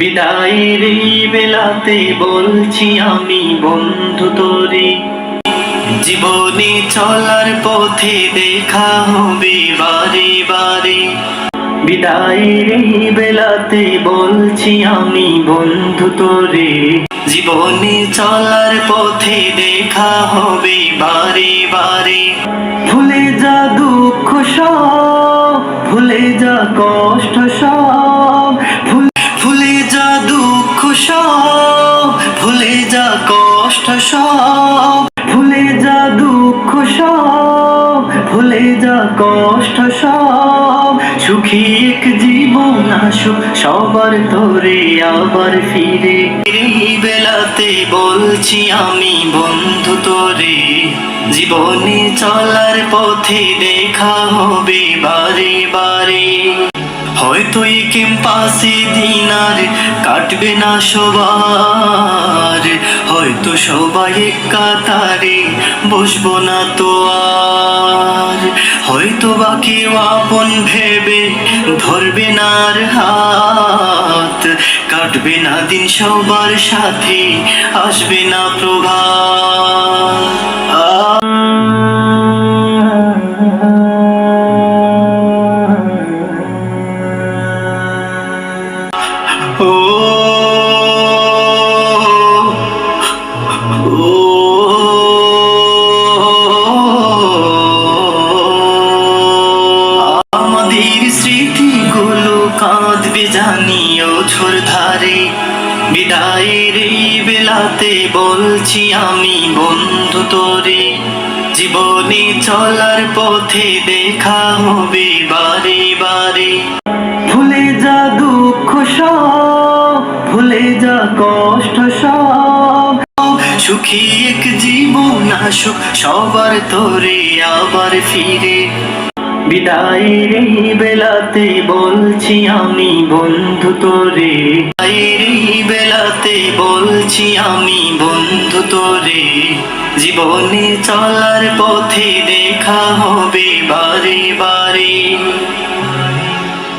বিদায়ের এই বেলাতে বলছি আমি, বন্ধু তোরে। জীবনে চলার পথে দেখা হবে বারে বারে। বিদায়ের এই বেলাতে বলছি আমি, বন্ধু তোরে। জীবনে চলার পথে দেখা হবে বারে বারে। ভুলে যা দুঃখ সব, ভুলে যা কষ্ট ভুলে যা কষ্ট সব, সুখী এক জীবন আসুক, সবার তোরে আবার ফিরে। এই বেলাতে বলছি আমি, বন্ধু তোরে, জীবনে চলার পথে দেখা হবে বারে বারে হয়তো এই ক্যাম্পাসে দিন আর কাটবে না সবার। হয়তো সবাই কাতারে, বসবো না তো আর। হয়তো বা কেউ আপন ভেবে ধরবে না আর হাত। কাটবে না দিন সবার সাথে, আসবে না প্রভা বেলাতে বলছি আমি, বন্ধু তোরে, জীবনে চলার পথে দেখা হবে বারে বারে। ভুলে যা দুঃখ সব, ভুলে যা কষ্ট সব। সুখী এক জীবন আসুক, সবার তোরে আবার ফিরে। বিদায়ের বেলাতে বলছি আমি, বন্ধু তোরে। বিদায়ের বলছি আমি, বন্ধু তোরে। জীবনে চলার পথে দেখা হবে বারে বারে।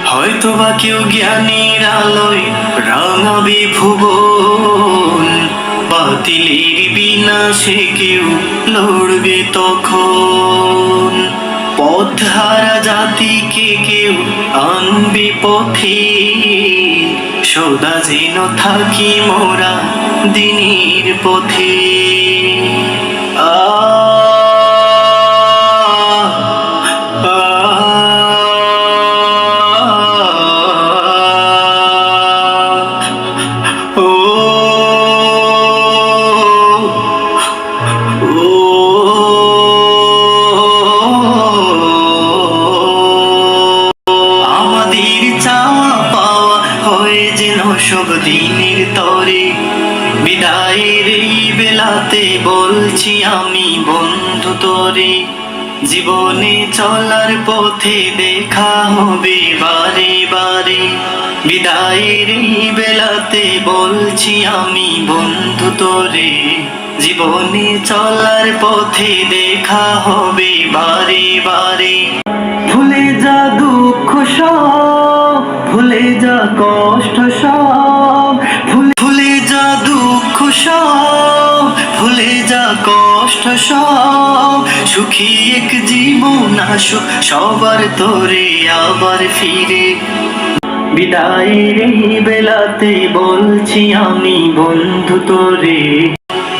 হয়তো বা কেউ জ্ঞানীর আলোয় রাঙাবে ভুবন। বাতিলের বিনাশে কেউ লড়বে তখন। পথহারা জাতিকে কেউ আনবে পথে। সদা যেন থাকি মোরা দিনের পথে। ও সব দিনের তরে, বিদায়ের এই বেলাতে বলছি আমি বন্ধু তোরে, জীবনে চলার পথে দেখা হবে বারে বারে। বিদায়ের এই বেলাতে বলছি আমি বন্ধু তোরে, জীবনে চলার পথে দেখা হবে বারে বারে। ভুলে যা যা কষ্ট সব, সুখী এক জীবন আসুক সবার তোরে আবার ফিরে। বিদায়ের বেলাতে বলছি আমি, বন্ধু তোরে।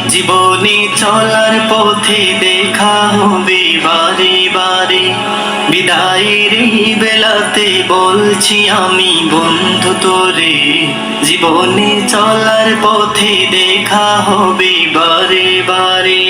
জীবনে চলার পথে দেখা হবে বিদায়ের বেলাতে বলছি আমি বন্ধু তোরে জীবনে চলার পথে দেখা হবে বারে বারে।